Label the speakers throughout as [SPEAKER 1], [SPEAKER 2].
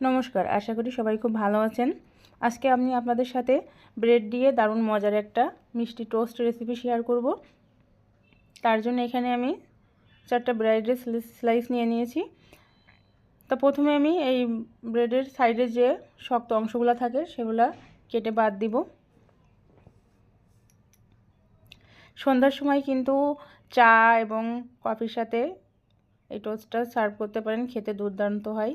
[SPEAKER 1] নমস্কার, আশা করি সবাই খুব ভালো আছেন। আজকে আমি আপনাদের সাথে ব্রেড দিয়ে দারুণ মজার একটা মিষ্টি টোস্ট রেসিপি শেয়ার করব। তার জন্য এখানে আমি চারটা ব্রেডের স্লাইস নিয়ে নিয়েছি। তো প্রথমে আমি এই ব্রেডের সাইডে যে শক্ত অংশগুলো থাকে সেগুলো কেটে বাদ দিব। সন্ধ্যার সময় কিন্তু চা এবং কফির সাথে এই টোস্টটা সার্ভ করতে পারেন, খেতে দুর্দান্ত হয়।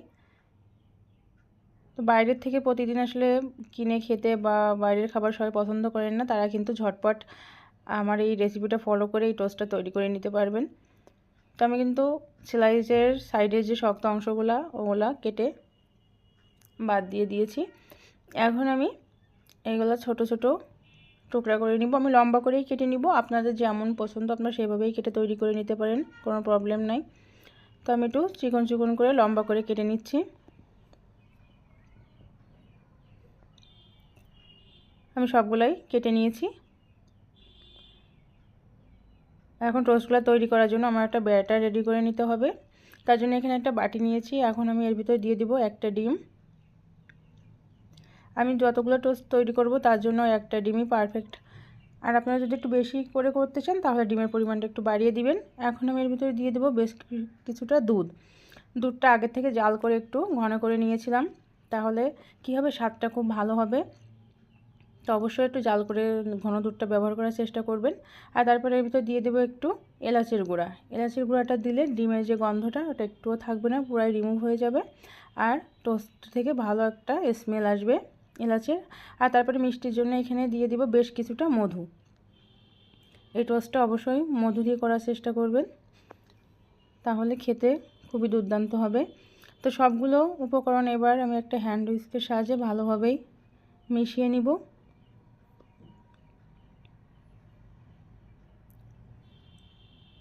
[SPEAKER 1] তো বাইরের থেকে প্রতিদিন আসলে কিনে খেতে বা বাইরের খাবার সবাই পছন্দ করেন না, তারা কিন্তু ঝটপট আমার এই রেসিপিটা ফলো করে এই টোস্টটা তৈরি করে নিতে পারবেন। তো আমি কিন্তু সেলাইজের সাইডের যে শক্ত অংশগুলো, ওগুলা কেটে বাদ দিয়ে দিয়েছি। এখন আমি এইগুলো ছোট ছোট টুকরা করে নিব। আমি লম্বা করেই কেটে নিব। আপনাদের যেমন পছন্দ, আপনারা সেভাবেই কেটে তৈরি করে নিতে পারেন, কোনো প্রবলেম নাই। তো আমি একটু চিকন চিকন করে লম্বা করে কেটে নিচ্ছি। আমি সবগুলাই কেটে নিয়েছি। এখন টোস্টগুলো তৈরি করার জন্য আমার একটা ব্যাটার রেডি করে নিতে হবে। তার জন্য এখানে একটা বাটি নিয়েছি। এখন আমি এর ভিতরে দিয়ে দিব একটা ডিম। আমি যতগুলো টোস্ট তৈরি করব তার জন্য একটা ডিমই পারফেক্ট আর আপনারা যদি একটু বেশি করে করতে চান তাহলে ডিমের পরিমাণটা একটু বাড়িয়ে দিবেন। এখন আমি এর ভিতরে দিয়ে দেবো বেশ কিছুটা দুধ। দুধটা আগের থেকে জাল করে একটু ঘন করে নিয়েছিলাম। তাহলে কী হবে? স্বাদটা খুব ভালো হবে। তো অবশ্যই একটু জাল করে ঘন দুধটা ব্যবহার করার চেষ্টা করবেন। আর তারপরে এর ভিতর দিয়ে দেবো একটু এলাচের গুঁড়া। এলাচের গুঁড়াটা দিলে ডিমের যে গন্ধটা, ওটা একটুও থাকবে না, পুরাই রিমুভ হয়ে যাবে। আর টোস্ট থেকে ভালো একটা স্মেল আসবে এলাচের। আর তারপরে মিষ্টির জন্য এখানে দিয়ে দিব বেশ কিছুটা মধু। এই টোস্টটা অবশ্যই মধু দিয়ে করার চেষ্টা করবেন। তাহলে খেতে খুবই দুর্দান্ত হবে। তো সবগুলো উপকরণ এবার আমি একটা হ্যান্ড উইস্কের সাহায্যে ভালোভাবেই মিশিয়ে নিব।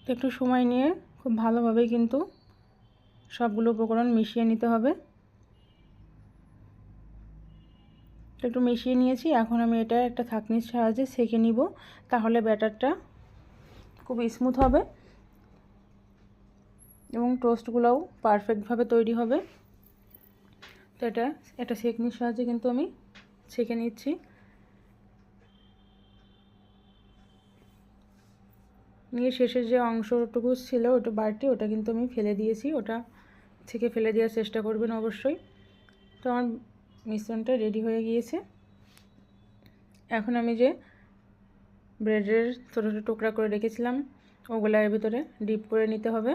[SPEAKER 1] তো একটু সময় নিয়ে খুব ভালোভাবে কিন্তু সবগুলো উপকরণ মিশিয়ে নিতে হবে। একটু মিশিয়ে নিয়েছি, এখন আমি এটা একটা থাকনির সাহায্যে সেঁকে নিব, তাহলে ব্যাটারটা খুব স্মুথ হবে এবং টোস্টগুলোও পারফেক্টভাবে তৈরি হবে। তো এটা, একটা সেকনির সাহায্যে কিন্তু আমি ছেঁকে নিচ্ছি। নিয়ে শেষের যে অংশটুকু ছিল ওটা বাড়তি, ওটা কিন্তু আমি ফেলে দিয়েছি। ওটা থেকে ফেলে দেওয়ার চেষ্টা করবেন অবশ্যই। তো আমার মিশ্রণটা রেডি হয়ে গিয়েছে। এখন আমি যে ব্রেডের ছোটো ছোটো টুকরা করে রেখেছিলাম, ওগুলো এর ভিতরে ডিপ করে নিতে হবে।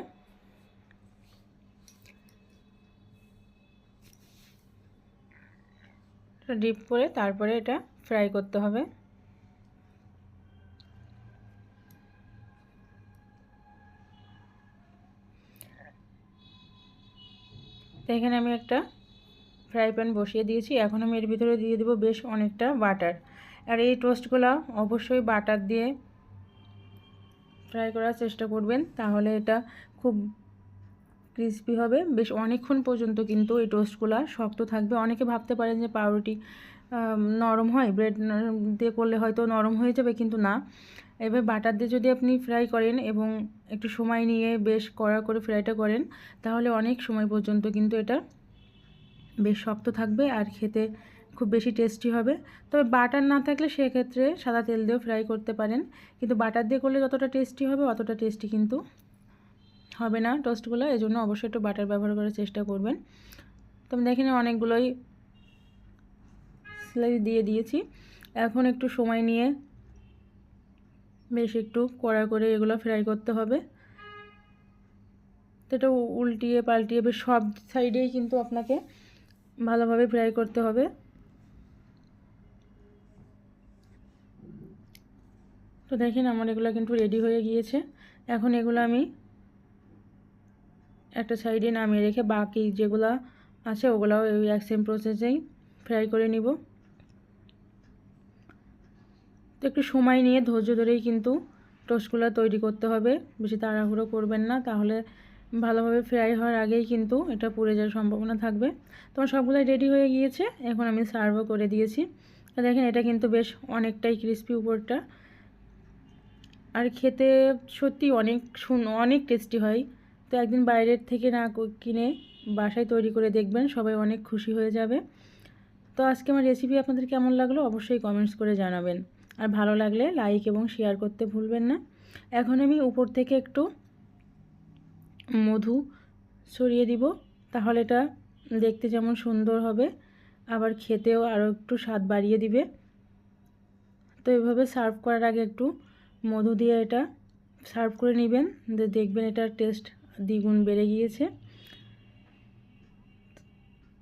[SPEAKER 1] ডিপ করে তারপরে এটা ফ্রাই করতে হবে। তো এখানে আমি একটা ফ্রাই প্যান বসিয়ে দিয়েছি। এখন আমি এর ভিতরে দিয়ে দেবো বেশ অনেকটা বাটার। আর এই টোস্টগুলো অবশ্যই বাটার দিয়ে ফ্রাই করার চেষ্টা করবেন, তাহলে এটা খুব ক্রিসপি হবে। বেশ অনেকক্ষণ পর্যন্ত কিন্তু এই টোস্টগুলো শক্ত থাকবে। অনেকে ভাবতে পারেন যে পাউরুটি নরম হয়, ব্রেড দিয়ে করলে হয়তো নরম হয়ে যাবে, কিন্তু না। এবার বাটার দিয়ে যদি আপনি ফ্রাই করেন এবং একটু সময় নিয়ে বেশ কড়া করে ফ্রাইটা করেন, তাহলে অনেক সময় পর্যন্ত কিন্তু এটা বেশ শক্ত থাকবে আর খেতে খুব বেশি টেস্টি হবে। তবে বাটার না থাকলে সেক্ষেত্রে সাদা তেল দিয়েও ফ্রাই করতে পারেন। কিন্তু বাটার দিয়ে করলে যতটা টেস্টি হবে, অতটা টেস্টি কিন্তু হবে না টোস্টগুলো এই জন্য অবশ্যই একটু বাটার ব্যবহার করার চেষ্টা করবেন। তো আমি দেখেন অনেকগুলোই স্লাইস দিয়ে দিয়েছি। এখন একটু সময় নিয়ে বেশ একটু কড়া করে এগুলো ফ্রাই করতে হবে। তো এটা উল্টিয়ে পাল্টিয়ে বেশ সব সাইডেই কিন্তু আপনাকে ভালোভাবে ফ্রাই করতে হবে। তো দেখেন আমার এগুলো কিন্তু রেডি হয়ে গিয়েছে। এখন এগুলো আমি একটা সাইডে নামিয়ে রেখে বাকি যেগুলো আছে ওগুলোও ওই এক সেম প্রসেসেই ফ্রাই করে নিব। তো একটু সময় নিয়ে ধৈর্য ধরেই কিন্তু টোস্টগুলো তৈরি করতে হবে। বেশি তাড়াহুড়ো করবেন না। তাহলে ভালোভাবে ফ্রাই হওয়ার আগেই কিন্তু এটা পুড়ে যাওয়ার সম্ভাবনা থাকবে। তোমার সবগুলোই রেডি হয়ে গিয়েছে। এখন আমি সার্ভও করে দিয়েছি। দেখেন, এটা কিন্তু বেশ অনেকটাই ক্রিস্পি উপরটা। আর খেতে সত্যি অনেক অনেক টেস্টি হয়। তো একদিন বাইরের থেকে না কিনে বাসায় তৈরি করে দেখবেন, সবাই অনেক খুশি হয়ে যাবে। তো আজকে আমার রেসিপি আপনাদের কেমন লাগল অবশ্যই কমেন্টস করে জানাবেন। আর ভালো লাগলে লাইক এবং শেয়ার করতে ভুলবেন না। এখন আমি উপর থেকে একটু মধু ছড়িয়ে দিব, তাহলে এটা দেখতে যেমন সুন্দর হবে, আবার খেতেও আরও একটু স্বাদ বাড়িয়ে দিবে। তো এভাবে সার্ভ করার আগে একটু মধু দিয়ে এটা সার্ভ করে নেবেন দেখবেন এটার টেস্ট দ্বিগুণ বেড়ে গিয়েছে।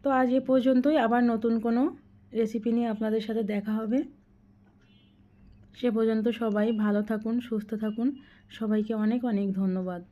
[SPEAKER 1] তো আজ এ পর্যন্তই, আবার নতুন কোনো রেসিপি নিয়ে আপনাদের সাথে দেখা হবে। সে পর্যন্ত সবাই ভালো থাকুন সুস্থ থাকুন। সবাইকে অনেক অনেক ধন্যবাদ।